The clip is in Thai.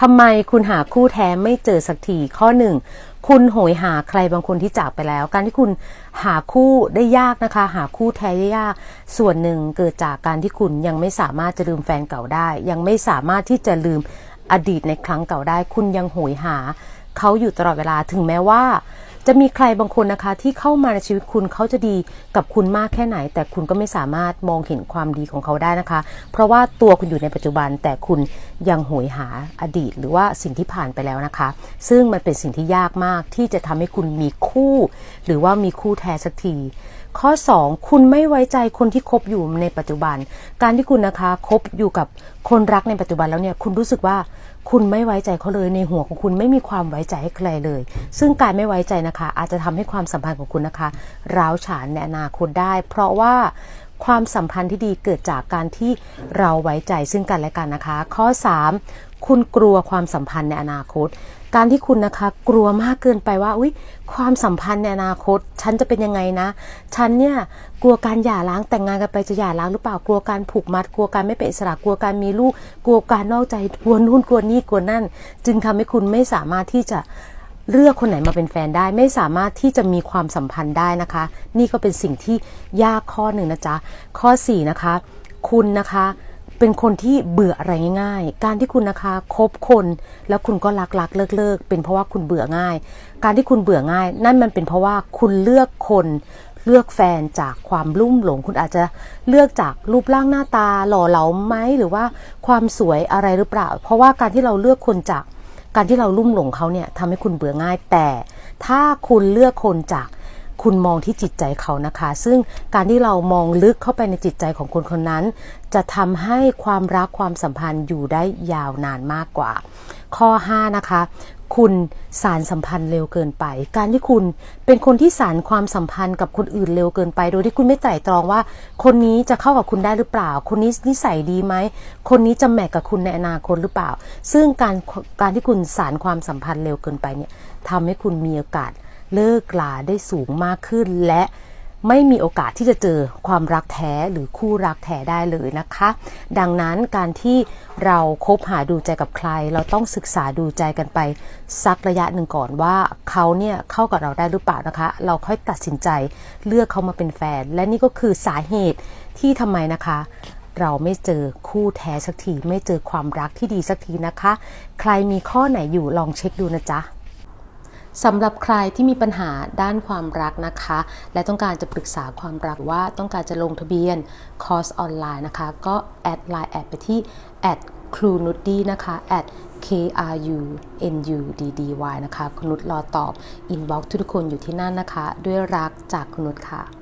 ทำไมคุณหาคู่แท้ไม่เจอสักทีข้อหนึ่งคุณโหยหาใครบางคนที่จากไปแล้ว การที่คุณหาคู่ได้ยากนะคะ หาคู่แท้ได้ยาก ส่วนหนึ่งเกิดจากการที่คุณยังไม่สามารถจะลืมแฟนเก่าได้ ยังไม่สามารถที่จะลืมอดีตในครั้งเก่าได้ คุณยังโหยหาเขาอยู่ตลอดเวลาถึงแม้ว่า จะมีใครบางคนนะคะที่เข้ามาในชีวิตคุณเขาจะดีกับคุณมากแค่ไหน แต่คุณก็ไม่สามารถมองเห็นความดีของเขาได้นะคะ เพราะว่าตัวคุณอยู่ในปัจจุบันแต่คุณยังโหยหาอดีต หรือว่าสิ่งที่ผ่านไปแล้วนะคะ ซึ่งมันเป็นสิ่งที่ยากมากที่จะทำให้คุณมีคู่ หรือว่ามีคู่แท้สักทีข้อ 2 คุณไม่ไว้ใจคนที่คบอยู่ในปัจจุบัน การที่คุณนะคะคบอยู่กับคนรักในปัจจุบันแล้วเนี่ยคุณรู้สึกว่าคุณไม่ไว้ใจเขาเลยในหัวของคุณไม่มีความไว้ใจให้ใครเลย ซึ่งการไม่ไว้ใจนะคะอาจจะทำให้ความสัมพันธ์ของคุณนะคะร้าวฉานในอนาคตได้ เพราะว่าความสัมพันธ์ที่ดีเกิดจากการที่เราไว้ใจซึ่งกันและกันนะคะ ข้อ 3 คุณกลัวความสัมพันธ์ในอนาคต การที่คุณนะคะกลัวมากเกินไปว่าอุ้ยความสัมพันธ์ในอนาคต ฉันจะเป็นยังไงนะ ฉันเนี่ยกลัวการหย่าร้างแต่งงานกันไปจะหย่าร้างหรือเปล่ากลัวการผูกมัด กลัวการไม่เป็นอิสระกลัวการมีลูก กลัวการนอกใจกลัวนู่นกลัวนี่กลัวนั่น จึงทำให้คุณไม่สามารถที่จะ เลือกคนไหนมาเป็นแฟนได้ไม่สามารถที่จะมีความสัมพันธ์ได้นะคะ นี่ก็เป็นสิ่งที่ยากข้อหนึ่งนะจ๊ะ ข้อ 4 นะคะ คุณนะคะเป็นคนที่เบื่ออะไรง่ายๆ การที่คุณนะคะคบคนแล้วคุณก็รักรักเลิกเลิกเป็นเพราะว่าคุณเบื่อง่าย การที่คุณเบื่อง่าย นั่นมันเป็นเพราะว่าคุณเลือกคนเลือกแฟนจากความลุ่มหลง คุณอาจจะเลือกจากรูปร่างหน้าตาหล่อเหลาไหมหรือว่าความสวยอะไรหรือเปล่า เพราะว่าการที่เราเลือกคนจาก การที่เราลุ่มหลงเขาเนี่ยทำให้คุณเบื่อง่าย แต่ถ้าคุณเลือกคนจากคุณมองที่จิตใจเขานะคะ ซึ่งการที่เรามองลึกเข้าไปในจิตใจของคนคนนั้น จะทำให้ความรักความสัมพันธ์อยู่ได้ยาวนานมากกว่า ข้อ 5 นะคะ คุณสารสัมพันธ์เร็วเกินไป การที่คุณเป็นคนที่สารความสัมพันธ์กับคนอื่นเร็วเกินไป โดยที่คุณไม่ไตร่ตรองว่า คนนี้จะเข้ากับคุณได้หรือเปล่า คนนี้นิสัยดีไหม คนนี้จะแมทกับคุณในอนาคตหรือเปล่า ซึ่งการการที่คุณสารความสัมพันธ์เร็วเกินไปเนี่ยทำให้คุณมีโอกาสเลิกลาได้สูงมากขึ้นและ ไม่มีโอกาสที่จะเจอความรักแท้หรือคู่รักแท้ได้เลยนะคะ ดังนั้นการที่เราคบหาดูใจกับใคร เราต้องศึกษาดูใจกันไปสักระยะหนึ่งก่อนว่าเขาเนี่ยเข้ากับเราได้หรือเปล่านะคะ เราค่อยตัดสินใจเลือกเขามาเป็นแฟน และนี่ก็คือสาเหตุที่ทำไมนะคะ เราไม่เจอคู่แท้สักที ไม่เจอความรักที่ดีสักทีนะคะ ใครมีข้อไหนอยู่ลองเช็คดูนะจ๊ะ สำหรับใครที่มีปัญหาด้านความรักนะคะ และต้องการจะปรึกษาความรักว่าต้องการจะลงทะเบียนคอร์สออนไลน์นะคะ ก็แอดไลน์แอดไปที่แอดครูนุดดีนะคะ at k r u n u d d y นะคะ คุณนุชรอตอบ อินบ็อกทุกคนอยู่ที่นั่นนะคะ ด้วยรักจากคุณนุชค่ะ